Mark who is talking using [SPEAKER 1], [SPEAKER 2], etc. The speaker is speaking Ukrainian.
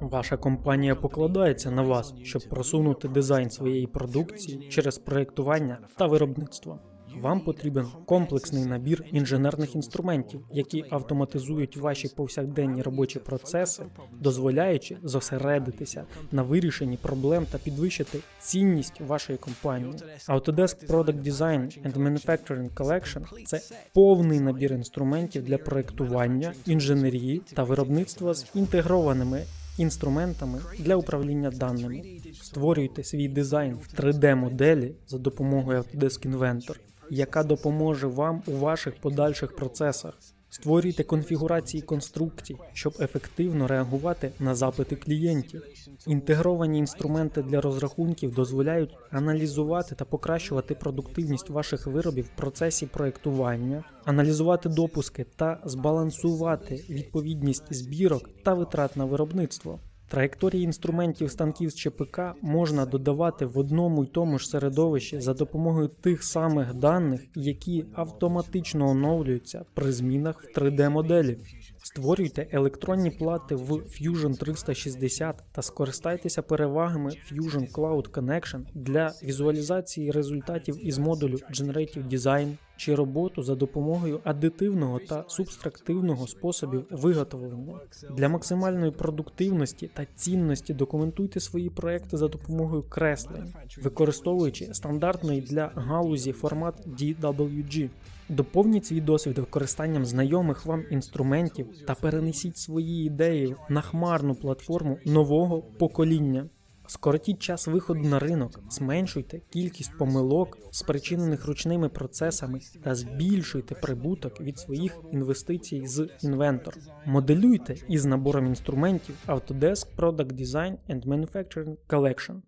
[SPEAKER 1] Ваша компанія покладається на вас, щоб просунути дизайн своєї продукції через проєктування та виробництво. Вам потрібен комплексний набір інженерних інструментів, які автоматизують ваші повсякденні робочі процеси, дозволяючи зосередитися на вирішенні проблем та підвищити цінність вашої компанії. Autodesk Product Design and Manufacturing Collection – це повний набір інструментів для проєктування, інженерії та виробництва з інтегрованими інструментами для управління даними. Створюйте свій дизайн в 3D-моделі за допомогою Autodesk Inventor, яка допоможе вам у ваших подальших процесах. Створюйте конфігурації конструкцій, щоб ефективно реагувати на запити клієнтів. Інтегровані інструменти для розрахунків дозволяють аналізувати та покращувати продуктивність ваших виробів в процесі проєктування, аналізувати допуски та збалансувати відповідність збірок та витрат на виробництво. Траєкторії інструментів станків з ЧПК можна додавати в одному й тому ж середовищі за допомогою тих самих даних, які автоматично оновлюються при змінах в 3D-моделі. Створюйте електронні плати в Fusion 360 та скористайтеся перевагами Fusion Cloud Connection для візуалізації результатів із модулю Generative Design чи роботу за допомогою адитивного та субстрактивного способів виготовлення. Для максимальної продуктивності та цінності документуйте свої проекти за допомогою креслень, використовуючи стандартний для галузі формат DWG. Доповніть свій досвід використанням знайомих вам інструментів та перенесіть свої ідеї на хмарну платформу нового покоління. Скоротіть час виходу на ринок, зменшуйте кількість помилок, спричинених ручними процесами, та збільшуйте прибуток від своїх інвестицій з інвентор. Моделюйте із набором інструментів Autodesk Product Design and Manufacturing Collection.